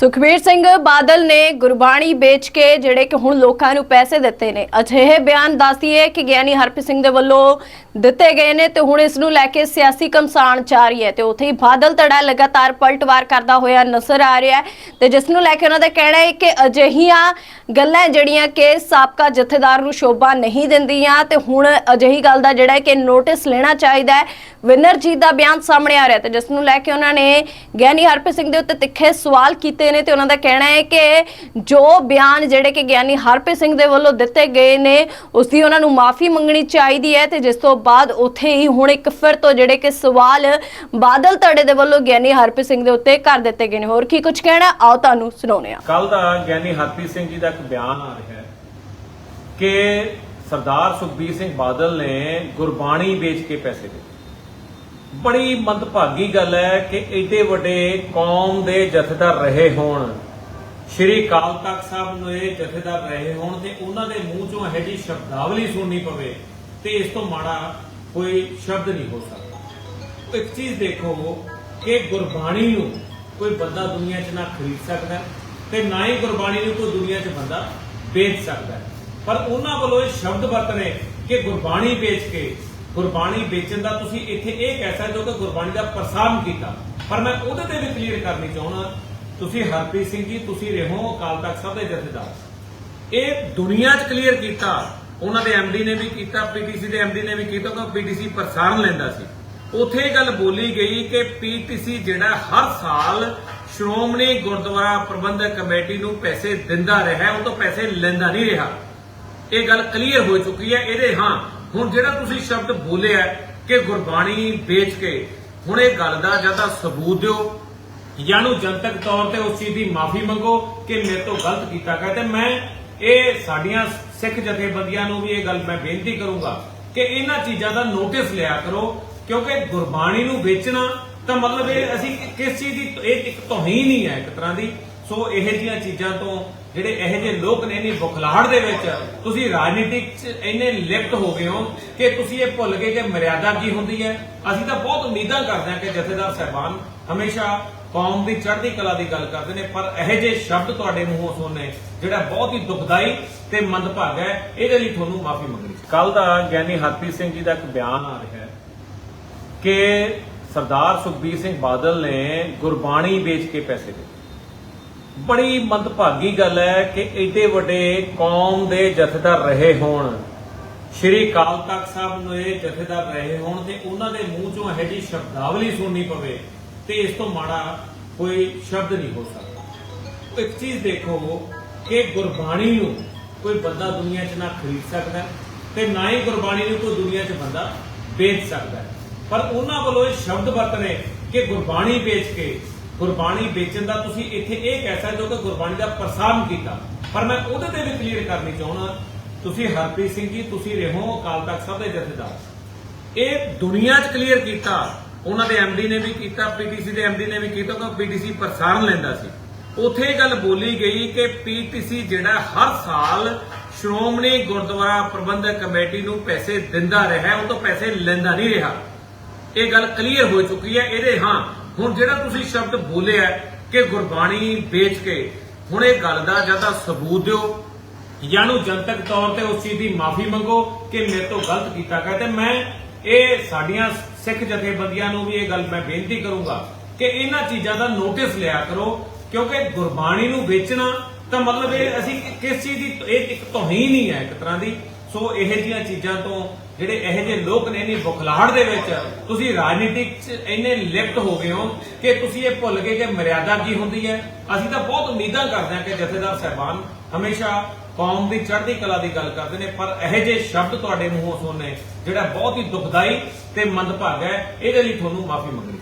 ਸੁਖਬੀਰ ਸਿੰਘ ਬਾਦਲ ਨੇ ਗੁਰਬਾਣੀ ਵੇਚ ਕੇ ਜਿਹੜੇ ਕਿ ਹੁਣ ਲੋਕਾਂ ਨੂੰ ਪੈਸੇ ਦਿੱਤੇ ਨੇ। ਅਜਿਹੇ ਬਿਆਨ ਦੱਸਦੀ ਹੈ ਕਿ ਗਿਆਨੀ ਹਰਪ੍ਰੀਤ ਸਿੰਘ ਦੇ ਵੱਲੋਂ ਦਿੱਤੇ ਗਏ ਨੇ ਤੇ ਹੁਣ ਇਸ ਨੂੰ ਲੈ ਕੇ ਸਿਆਸੀ ਕਮਸਾਨ ਜਾਰੀ ਹੈ ਤੇ ਉੱਥੇ ਹੀ ਬਾਦਲ ਧੜਾ ਲਗਾਤਾਰ ਪਲਟਵਾਰ ਕਰਦਾ ਹੋਇਆ ਨਜ਼ਰ ਆ ਰਿਹਾ ਹੈ ਤੇ ਜਿਸ ਨੂੰ ਲੈ ਕੇ ਉਹਨਾਂ ਦਾ ਕਹਿਣਾ ਹੈ ਕਿ ਅਜਿਹੀਆਂ ਗੱਲਾਂ ਜਿਹੜੀਆਂ ਕਿ ਸਾਬਕਾ ਜਥੇਦਾਰ ਨੂੰ ਸ਼ੋਭਾ ਨਹੀਂ ਦਿੰਦੀਆਂ ਤੇ ਹੁਣ ਅਜਿਹੀ ਗੱਲ ਦਾ ਜਿਹੜਾ ਹੈ ਕਿ ਨੋਟਿਸ ਲੈਣਾ ਚਾਹੀਦਾ ਹੈ, ਵਿਨਰਜੀਤ ਦਾ ਬਿਆਨ ਸਾਹਮਣੇ ਆ ਰਿਹਾ ਤੇ ਜਿਸ ਨੂੰ ਲੈ ਕੇ ਉਹਨਾਂ ਨੇ ਗਿਆਨੀ ਹਰਪ੍ਰੀਤ ਸਿੰਘ ਦੇ ਉੱਤੇ ਤਿੱਖੇ ਸਵਾਲ ਕੀਤੇ ਨੇ ਤੇ ਉਹਨਾਂ ਦਾ ਕਹਿਣਾ ਹੈ ਕਿ ਜੋ ਬਿਆਨ ਜਿਹੜੇ ਕਿ ਗਿਆਨੀ ਹਰਪ੍ਰੀਤ ਸਿੰਘ ਦੇ ਵੱਲੋਂ ਦਿੱਤੇ ਗਏ ਨੇ, ਉਸ ਦੀ ਉਹਨਾਂ ਨੂੰ ਮਾਫੀ ਮੰਗਣੀ ਚਾਹੀਦੀ ਹੈ ਤੇ ਜਿਸ ਤੋਂ ਬਾਅਦ ਉੱਥੇ ਹੀ ਹੁਣ ਇੱਕ ਫਿਰ ਤੋਂ ਜਿਹੜੇ ਕਿ ਸਵਾਲ ਬਾਦਲ ਧੜੇ ਦੇ ਵੱਲੋਂ ਗਿਆਨੀ ਹਰਪ੍ਰੀਤ ਸਿੰਘ ਦੇ ਉੱਤੇ ਕਰ ਦਿੱਤੇ ਗਏ ਨੇ। ਹੋਰ ਕੀ ਕੁਝ ਕਹਿਣਾ? ਆਓ ਤੁਹਾਨੂੰ ਸੁਣਾਉਂਦੇ ਹਾਂ। ਕੱਲ ਦਾ ਗਿਆਨੀ ਹਰਪ੍ਰੀਤ ਸਿੰਘ ਜੀ ਦਾ ਇੱਕ ਬਿਆਨ ਆ ਰਿਹਾ ਹੈ ਕਿ ਸਰਦਾਰ ਸੁਖਬੀਰ ਸਿੰਘ ਬਾਦਲ ਨੇ ਗੁਰਬਾਣੀ ਵੇਚ ਕੇ ਪੈਸੇ ਦਿੱਤੇ। ਬੜੀ ਮੰਦਭਾਗੀ ਗੱਲ ਹੈ ਕਿ ਏਡੇ ਵੱਡੇ ਕੌਮ ਦੇ ਜਥੇਦਾਰ ਰਹੇ ਹੋਣ। ਸ਼੍ਰੀ ਕਾਲ ਤਖਤ ਸਾਹਿਬ ਨੂੰ ਇਹ ਜਥੇਦਾਰ ਰਹੇ ਹੋਣ ਤੇ ਉਹਨਾਂ ਦੇ ਮੂੰਹ ਚੋਂ ਇਹੋ ਜਿਹੀ ਸ਼ਬਦਾਵਲੀ ਸੁਣਨੀ ਪਵੇ ਤੇ ਇਸ ਤੋਂ ਮਾੜਾ ਕੋਈ ਸ਼ਬਦ ਨਹੀਂ ਹੋ ਸਕਦਾ। ਇੱਕ ਚੀਜ਼ ਦੇਖੋ ਕਿ ਗੁਰਬਾਣੀ ਨੂੰ ਕੋਈ ਬੰਦਾ ਦੁਨੀਆ 'ਚ ਨਾ ਖਰੀਦ ਸਕਦਾ ਤੇ ਨਾ ਹੀ ਗੁਰਬਾਣੀ ਨੂੰ ਕੋਈ ਦੁਨੀਆ 'ਚ ਬੰਦਾ ਵੇਚ ਸਕਦਾ। ਪਰ ਉਹਨਾਂ ਵੱਲੋਂ ਇਹ ਸ਼ਬਦ ਵਰਤਨੇ ਕਿ ਗੁਰਬਾਣੀ ਵੇਚ ਕੇ ਗੁਰਬਾਣੀ ਵੇਚਣ ਦਾ ਤੁਸੀਂ ਇੱਥੇ ਇਹ ਕਹਿ ਸਕਦੇ ਹੋ ਕਿ ਗੁਰਬਾਣੀ ਦਾ ਪ੍ਰਸਾਰਣ ਕੀਤਾ। ਪਰ ਮੈਂ ਉਹਦੇ ਤੇ ਵੀ ਕਲੀਅਰ ਕਰਨੀ ਚਾਹੁੰਦਾ, ਤੁਸੀਂ ਹਰਪ੍ਰੀਤ ਸਿੰਘ ਜੀ, ਤੁਸੀਂ ਰਹੋ ਅਕਾਲ ਤਖਤ ਸਾਹਿਬ ਦੇ ਜਥੇਦਾਰ। ਇਹ ਦੁਨੀਆ 'ਚ ਕਲੀਅਰ ਕੀਤਾ। ਉਹਨਾਂ ਦੇ ਐਮਡੀ ਨੇ ਵੀ ਕੀਤਾ ਪੀਟੀਸੀ ਦੇ ਐਮਡੀ ਨੇ ਵੀ ਕੀਤਾ ਕਿ ਪੀਟੀਸੀ ਪ੍ਰਸਾਰਣ ਲੈਂਦਾ ਸੀ। ਉਥੇ ਇਹ ਗੱਲ ਬੋਲੀ ਗਈ ਕਿ ਪੀਟੀਸੀ ਜਿਹੜਾ ਹਰ ਸਾਲ ਸ਼੍ਰੋਮਣੀ ਗੁਰਦੁਆਰਾ ਪ੍ਰਬੰਧਕ ਕਮੇਟੀ ਨੂੰ ਪੈਸੇ ਦਿੰਦਾ ਰਿਹਾ, ਉਹ ਤੋਂ ਪੈਸੇ ਲੈਂਦਾ ਨਹੀਂ ਰਿਹਾ। ਇਹ ਗੱਲ ਕਲੀਅਰ ਹੋ ਚੁੱਕੀ ਹੈ, ਇਹਦੇ ਹਾਂ ਹੁਣ ਜਿਹੜਾ ਤੁਸੀਂ ਸ਼ਬਦ ਬੋਲਿਆ ਕਿ ਗੁਰਬਾਣੀ ਵੇਚ ਕੇ, ਹੁਣ ਇਹ ਗੱਲ ਦਾ ਜਾਂ ਤਾਂ ਸਬੂਤ ਦਿਓ ਜਾਂ ਨੂੰ ਜਨਤਕ ਤੌਰ ਤੇ ਉਸ ਚੀਜ਼ ਦੀ ਮਾਫੀ ਮੰਗੋ ਕਿ ਮੇਰੇ ਤੋਂ ਗਲਤ ਕੀਤਾ ਗਿਆ। ਤੇ ਮੈਂ ਇਹ ਸਾਡੀਆਂ ਸਿੱਖ ਜਥੇਬੰਦੀਆਂ ਨੂੰ ਵੀ ਇਹ ਗੱਲ ਮੈਂ ਬੇਨਤੀ ਕਰੂੰਗਾ ਕਿ ਇਹਨਾਂ ਚੀਜ਼ਾਂ ਦਾ ਨੋਟਿਸ ਲਿਆ ਕਰੋ, ਕਿਉਂਕਿ ਗੁਰਬਾਣੀ ਨੂੰ ਵੇਚਣਾ ਤਾਂ ਮਤਲਬ ਇਹ ਅਸੀਂ ਕਿਸ ਚੀਜ਼ ਦੀ, ਇਹ ਇੱਕ ਤੋਹੀਨ ਹੀ ਹੈ ਇੱਕ ਤਰ੍ਹਾਂ ਦੀ। ਸੋ ਇਹੋ ਜਿਹੀਆਂ ਚੀਜ਼ਾਂ ਤੋਂ ਜਿਹੜੇ ਇਹੋ ਜਿਹੇ ਲੋਕ ਨੇ ਇਨੀ ਬੁਖਲਾਹਟ ਦੇ ਵਿੱਚ, ਤੁਸੀਂ ਰਾਜਨੀਤਿਕ ਚ ਇੰਨੇ ਲਿਪਤ ਹੋ ਗਏ ਹੋ ਕਿ ਤੁਸੀਂ ਇਹ ਭੁੱਲ ਗਏ ਕਿ ਮਰਿਆਦਾ ਕੀ ਹੁੰਦੀ ਹੈ। ਅਸੀਂ ਤਾਂ ਬਹੁਤ ਉਮੀਦਾਂ ਕਰਦੇ ਹਾਂ ਕਿ ਜਥੇਦਾਰ ਸਹਿਬਾਨ ਹਮੇਸ਼ਾ ਕੌਮ ਦੀ ਚੜ੍ਹਦੀ ਕਲਾ ਦੀ ਗੱਲ ਕਰਦੇ ਨੇ, ਪਰ ਇਹੋ ਜਿਹੇ ਸ਼ਬਦ ਤੁਹਾਡੇ ਮੂੰਹੋਂ ਸੁਣਨੇ ਜਿਹੜਾ ਬਹੁਤ ਹੀ ਦੁਖਦਾਈ ਤੇ ਮੰਦਭਾਗਾ ਹੈ, ਇਹਦੇ ਲਈ ਤੁਹਾਨੂੰ ਮਾਫੀ ਮੰਗਣੀ ਕੱਲ ਦਾ ਗਿਆਨੀ ਹਰਪ੍ਰੀਤ ਸਿੰਘ ਜੀ ਦਾ ਇੱਕ ਬਿਆਨ ਆ ਰਿਹਾ ਹੈ ਕਿ ਸਰਦਾਰ ਸੁਖਬੀਰ ਸਿੰਘ ਬਾਦਲ ਨੇ ਗੁਰਬਾਣੀ ਵੇਚ ਕੇ ਪੈਸੇ ਦਿੱਤੇ। ਬੜੀ ਮੰਦਭਾਗੀ ਗੱਲ ਹੈ ਕਿ ਏਡੇ ਵੱਡੇ ਕੌਮ ਦੇ ਜਥੇਦਾਰ ਰਹੇ ਹੋਣ। ਸ਼੍ਰੀ ਕਾਲ ਤਖਤ ਸਾਹਿਬ ਨੂੰ ਇਹ ਜਥੇਦਾਰ ਰਹੇ ਹੋਣ ਤੇ ਉਹਨਾਂ ਦੇ ਮੂੰਹ ਚੋਂ ਇਹੋ ਜਿਹੀ ਸ਼ਬਦਾਵਲੀ ਸੁਣਨੀ ਪਵੇ ਤੇ ਇਸ ਤੋਂ ਮਾੜਾ ਕੋਈ ਸ਼ਬਦ ਨਹੀਂ ਹੋ ਸਕਦਾ। ਇੱਕ ਚੀਜ਼ ਦੇਖੋ ਕਿ ਗੁਰਬਾਣੀ ਨੂੰ ਕੋਈ ਬੰਦਾ ਦੁਨੀਆ 'ਚ ਨਾ ਖਰੀਦ ਸਕਦਾ ਤੇ ਨਾ ਹੀ ਗੁਰਬਾਣੀ ਨੂੰ ਕੋਈ ਦੁਨੀਆ 'ਚ ਬੰਦਾ ਵੇਚ ਸਕਦਾ। ਪਰ ਉਹਨਾਂ ਵੱਲੋਂ ਇਹ ਸ਼ਬਦ ਵਰਤਨੇ ਕਿ ਗੁਰਬਾਣੀ ਵੇਚ ਕੇ ਗੁਰਬਾਣੀ ਵੇਚਣ ਦਾ ਤੁਸੀਂ ਇੱਥੇ ਇਹ ਕਹਿ ਸਕਦੇ ਹੋ ਕਿ ਗੁਰਬਾਣੀ ਦਾ ਪ੍ਰਸਾਰਣ ਕੀਤਾ। ਪਰ ਮੈਂ ਉਹਦੇ ਤੇ ਵੀ ਕਲੀਅਰ ਕਰਨੀ ਚਾਹੁੰਦਾ। ਤੁਸੀਂ ਹਰਪ੍ਰੀਤ ਸਿੰਘ ਜੀ, ਤੁਸੀਂ ਰਹੋ ਅਕਾਲ ਤਖਤ ਸਾਹਿਬ ਦੇ ਜਥੇਦਾਰ। ਇਹ ਦੁਨੀਆ 'ਚ ਕਲੀਅਰ ਕੀਤਾ। ਉਹਨਾਂ ਦੇ ਐਮਡੀ ਨੇ ਵੀ ਕੀਤਾ ਪੀਟੀਸੀ ਦੇ ਐਮਡੀ ਨੇ ਵੀ ਕੀਤਾ ਕਿ ਪੀਟੀਸੀ ਪ੍ਰਸਾਰਣ ਲੈਂਦਾ ਸੀ। ਉਥੇ ਇਹ ਗੱਲ ਬੋਲੀ ਗਈ ਕਿ ਪੀਟੀਸੀ ਜਿਹੜਾ ਹਰ ਸਾਲ ਸ਼੍ਰੋਮਣੀ ਗੁਰਦੁਆਰਾ ਪ੍ਰਬੰਧਕ ਕਮੇਟੀ ਨੂੰ ਪੈਸੇ ਦਿੰਦਾ ਰਿਹਾ, ਉਹ ਤੋਂ ਪੈਸੇ ਲੈਂਦਾ ਨਹੀਂ ਰਿਹਾ। ਇਹ ਗੱਲ ਕਲੀਅਰ ਹੋ ਚੁੱਕੀ ਹੈ। ਇਹਦੇ ਹਾਂ ਹੁਣ ਜਿਹੜਾ ਤੁਸੀਂ ਸ਼ਬਦ ਬੋਲਿਆ ਕਿ ਗੁਰਬਾਣੀ ਵੇਚ ਕੇ, ਹੁਣ ਇਹ ਗੱਲ ਦਾ ਜਾਂ ਤਾਂ ਸਬੂਤ ਦਿਓ ਜਾਂ ਨੂੰ ਜਨਤਕ ਤੌਰ ਤੇ ਉਸ ਚੀਜ਼ ਦੀ ਮਾਫੀ ਮੰਗੋ ਕਿ ਮੇਰੇ ਤੋਂ ਗਲਤ ਕੀਤਾ ਗਿਆ। ਤੇ ਮੈਂ ਇਹ ਸਾਡੀਆਂ ਸਿੱਖ ਜਥੇਬੰਦੀਆਂ ਨੂੰ ਵੀ ਇਹ ਗੱਲ ਮੈਂ ਬੇਨਤੀ ਕਰੂੰਗਾ ਕਿ ਇਹਨਾਂ ਚੀਜ਼ਾਂ ਦਾ ਨੋਟਿਸ ਲਿਆ ਕਰੋ, ਕਿਉਂਕਿ ਗੁਰਬਾਣੀ ਨੂੰ ਵੇਚਣਾ ਤਾਂ ਮਤਲਬ ਇਹ ਅਸੀਂ ਕਿਸ ਚੀਜ਼ ਦੀ, ਇਹ ਇੱਕ ਤੋਹੀਨ ਹੀ ਹੈ ਇੱਕ ਤਰ੍ਹਾਂ ਦੀ। ਸੋ ਇਹੋ ਜਿਹੀਆਂ ਚੀਜ਼ਾਂ ਤੋਂ ਜਿਹੜੇ ਇਹੋ ਜਿਹੇ ਲੋਕ ਨੇ ਇਨੀ ਬੁਖਲਾਹਟ ਦੇ ਵਿੱਚ, ਤੁਸੀਂ ਰਾਜਨੀਤਿਕ ਚ ਇੰਨੇ ਲਿਪਤ ਹੋ ਗਏ ਹੋ ਕਿ ਤੁਸੀਂ ਇਹ ਭੁੱਲ ਗਏ ਕਿ ਮਰਿਆਦਾ ਕੀ ਹੁੰਦੀ ਹੈ। ਅਸੀਂ ਤਾਂ ਬਹੁਤ ਉਮੀਦਾਂ ਕਰਦੇ ਹਾਂ ਕਿ ਜਥੇਦਾਰ ਸਹਿਬਾਨ ਹਮੇਸ਼ਾ ਕੌਮ ਦੀ ਚੜ੍ਹਦੀ ਕਲਾ ਦੀ ਗੱਲ ਕਰਦੇ ਨੇ, ਪਰ ਇਹੋ ਜਿਹੇ ਸ਼ਬਦ ਤੁਹਾਡੇ ਮੂੰਹੋਂ ਸੁਣਨੇ ਜਿਹੜਾ ਬਹੁਤ ਹੀ ਦੁਖਦਾਈ ਤੇ ਮੰਦਭਾਗਾ ਹੈ, ਇਹਦੇ ਲਈ ਤੁਹਾਨੂੰ ਮਾਫੀ ਮੰਗਣੀ